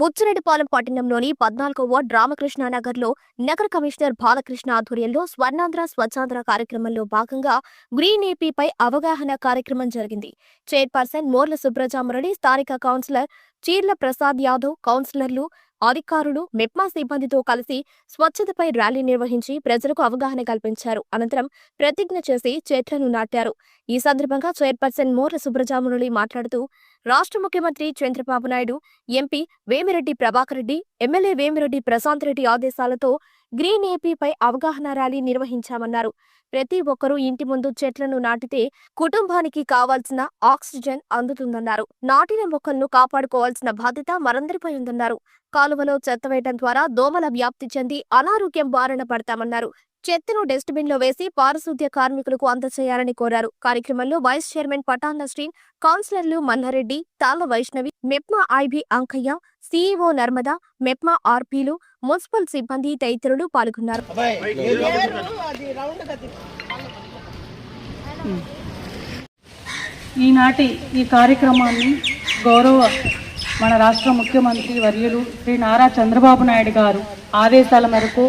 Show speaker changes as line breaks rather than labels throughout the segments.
బుచ్చిరెడ్డిపాలెం పట్టణంలోని పద్నాలుగో వార్డ్ రామకృష్ణ నగర్లో నగర కమిషనర్ బాలకృష్ణ ఆధ్వర్యంలో స్వర్ణాంధ్ర స్వచ్ఛాంధ్ర కార్యక్రమంలో భాగంగా గ్రీన్ ఏపీపై అవగాహన కార్యక్రమం జరిగింది. చైర్పర్సన్ మోర్ల సుబ్రజామరెడ్డి స్థానిక కౌన్సిలర్ చీర్ల ప్రసాద్ యాదవ్ కౌన్సిలర్లు అధికారులు మెప్మా సిబ్బందితో కలిసి స్వచ్ఛతపై ర్యాలీ నిర్వహించి ప్రజలకు అవగాహన కల్పించారు. అనంతరం ప్రతిజ్ఞ చేసి చెట్లను నాటారు. ఈ సందర్భంగా చైర్పర్సన్ మోర్ల సుబ్రజామురళి మాట్లాడుతూ రాష్ట్ర ముఖ్యమంత్రి చంద్రబాబు నాయుడు ఎంపీ వేమిరెడ్డి ప్రభాకర్ రెడ్డి ఎమ్మెల్యే వేమిరెడ్డి ప్రశాంత్ రెడ్డి ఆదేశాలతో గ్రీన్ ఏపీపై అవగాహన ర్యాలీ నిర్వహించామన్నారు. ప్రతి ఒక్కరూ ఇంటి ముందు చెట్లను నాటితే కుటుంబానికి కావాల్సిన ఆక్సిజన్ అందుతుందన్నారు. నాటిన మొక్కలను కాపాడుకోవాల్సిన బాధ్యత మరందరిపై ఉందన్నారు. కాలువలో చెత్త వేయడం ద్వారా దోమల వ్యాప్తి చెంది అనారోగ్యం బారిన పడతామన్నారు. చెత్తను డస్ట్బిన్లో వేసి పారిశుద్ధ్య కార్మికులకు అందజేయాలని కోరారు. కార్యక్రమంలో వైస్ చైర్మన్ పటాన్ నస్రీన్ కౌన్సిలర్లు మల్లారెడ్డి తాళ వైష్ణవి మెప్మా ఐబీ అంకయ్య సీఈఓ నర్మదా మెప్మా ఆర్పీలు మున్సిపల్ సిబ్బంది తదితరులు పాల్గొన్నారు.
ఈనాటి ఈ కార్యక్రమాన్ని గౌరవ మన రాష్ట్ర ముఖ్యమంత్రి వర్యులు శ్రీ నారా చంద్రబాబు నాయుడు గారు ఆదేశాల మేరకు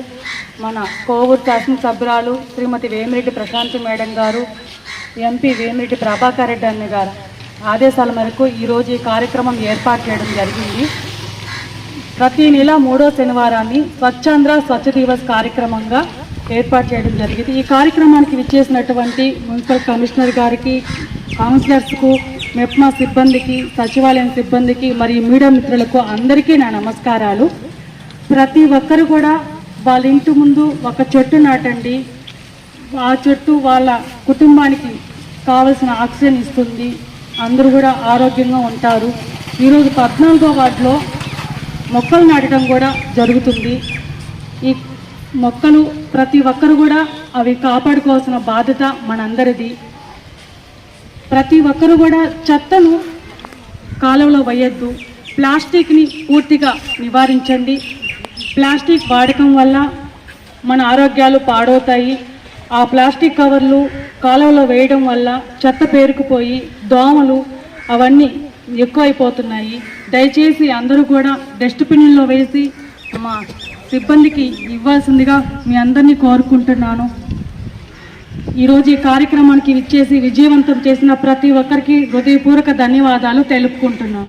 మన కోవూరు శాసనసభ్యురాలు శ్రీమతి వేమిరెడ్డి ప్రశాంతి మేడం గారు ఎంపీ వేమిరెడ్డి ప్రభాకర్ రెడ్డి అన్న గారు ఆదేశాల మేరకు ఈరోజు ఈ కార్యక్రమం ఏర్పాటు చేయడం జరిగింది. ప్రతి నెల మూడో శనివారాన్ని స్వచ్ఛాంధ్ర స్వచ్ఛ దివస్ కార్యక్రమంగా ఏర్పాటు చేయడం జరిగింది. ఈ కార్యక్రమానికి విచ్చేసినటువంటి మున్సిపల్ కమిషనర్ గారికి కౌన్సిలర్స్కు మెప్మా సిబ్బందికి సచివాలయం సిబ్బందికి మరియు మీడియా మిత్రులకు అందరికీ నా నమస్కారాలు. ప్రతి ఒక్కరు కూడా వాళ్ళ ఇంటి ముందు ఒక చెట్టు నాటండి. ఆ చెట్టు వాళ్ళ కుటుంబానికి కావలసిన ఆక్సిజన్ ఇస్తుంది. అందరూ కూడా ఆరోగ్యంగా ఉంటారు. ఈరోజు పద్నాలుగో వార్డులో మొక్కలు నాటడం కూడా జరుగుతుంది. ఈ మొక్కలు ప్రతి ఒక్కరు కూడా అవి కాపాడుకోవాల్సిన బాధ్యత మనందరిది. ప్రతి ఒక్కరు కూడా చెత్తను కాలువలో వేయొద్దు. ప్లాస్టిక్ని పూర్తిగా నివారించండి. ప్లాస్టిక్ వాడకం వల్ల మన ఆరోగ్యాలు పాడవుతాయి. ఆ ప్లాస్టిక్ కవర్లు కాలువలో వేయడం వల్ల చెత్త పేరుకుపోయి దోమలు అవన్నీ ఎక్కువైపోతున్నాయి. దయచేసి అందరూ కూడా డస్ట్బిన్లో వేసి మా సిబ్బందికి ఇవ్వాల్సిందిగా మీ అందరినీ కోరుకుంటున్నాను. ఈరోజు ఈ కార్యక్రమానికి విచ్చేసి విజయవంతం చేసిన ప్రతి ఒక్కరికి హృదయపూర్వక ధన్యవాదాలు తెలుపుకుంటున్నాను.